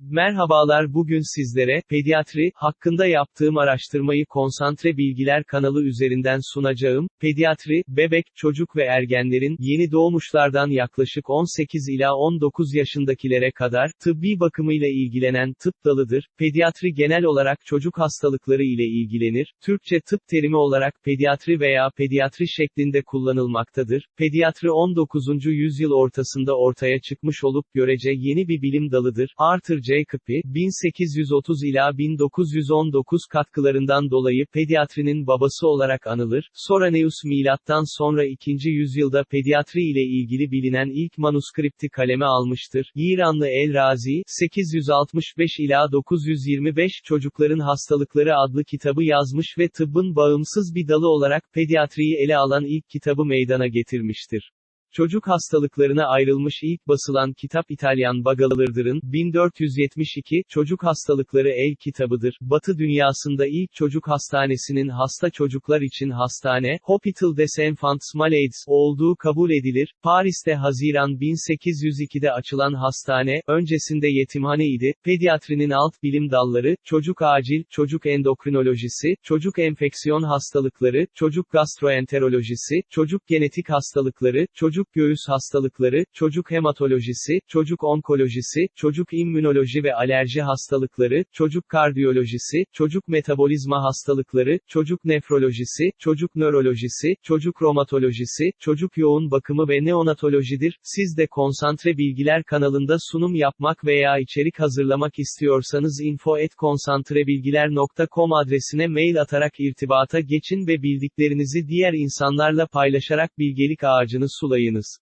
Merhabalar bugün sizlere, pediatri, hakkında yaptığım araştırmayı Konsantre Bilgiler kanalı üzerinden sunacağım. Pediatri, bebek, çocuk ve ergenlerin, yeni doğmuşlardan yaklaşık 18 ila 19 yaşındakilere kadar, tıbbi bakımıyla ilgilenen tıp dalıdır. Pediatri genel olarak çocuk hastalıkları ile ilgilenir. Türkçe tıp terimi olarak pediatri veya pediatri şeklinde kullanılmaktadır. Pediatri 19. yüzyıl ortasında ortaya çıkmış olup görece yeni bir bilim dalıdır. Arthur Jacobi, 1830 ila 1919 katkılarından dolayı pediatrinin babası olarak anılır. Soraneus milattan sonra 2. yüzyılda pediatri ile ilgili bilinen ilk manuskripti kaleme almıştır. İranlı El Razi, 865 ila 925 Çocukların Hastalıkları adlı kitabı yazmış ve tıbbın bağımsız bir dalı olarak pediatriyi ele alan ilk kitabı meydana getirmiştir. Çocuk hastalıklarına ayrılmış ilk basılan kitap İtalyan Bagalıdır'ın 1472 Çocuk Hastalıkları El kitabıdır. Batı dünyasında ilk çocuk hastanesinin hasta çocuklar için hastane, Hospital des Enfants Malades olduğu kabul edilir. Paris'te Haziran 1802'de açılan hastane, öncesinde yetimhane idi. Pediatrinin alt bilim dalları, çocuk acil, çocuk endokrinolojisi, çocuk enfeksiyon hastalıkları, çocuk gastroenterolojisi, çocuk genetik hastalıkları, çocuk göğüs hastalıkları, çocuk hematolojisi, çocuk onkolojisi, çocuk immünoloji ve alerji hastalıkları, çocuk kardiyolojisi, çocuk metabolizma hastalıkları, çocuk nefrolojisi, çocuk nörolojisi, çocuk romatolojisi, çocuk yoğun bakımı ve neonatolojidir. Siz de Konsantre Bilgiler kanalında sunum yapmak veya içerik hazırlamak istiyorsanız info@konsantrebilgiler.com adresine mail atarak irtibata geçin ve bildiklerinizi diğer insanlarla paylaşarak bilgelik ağacını Campinas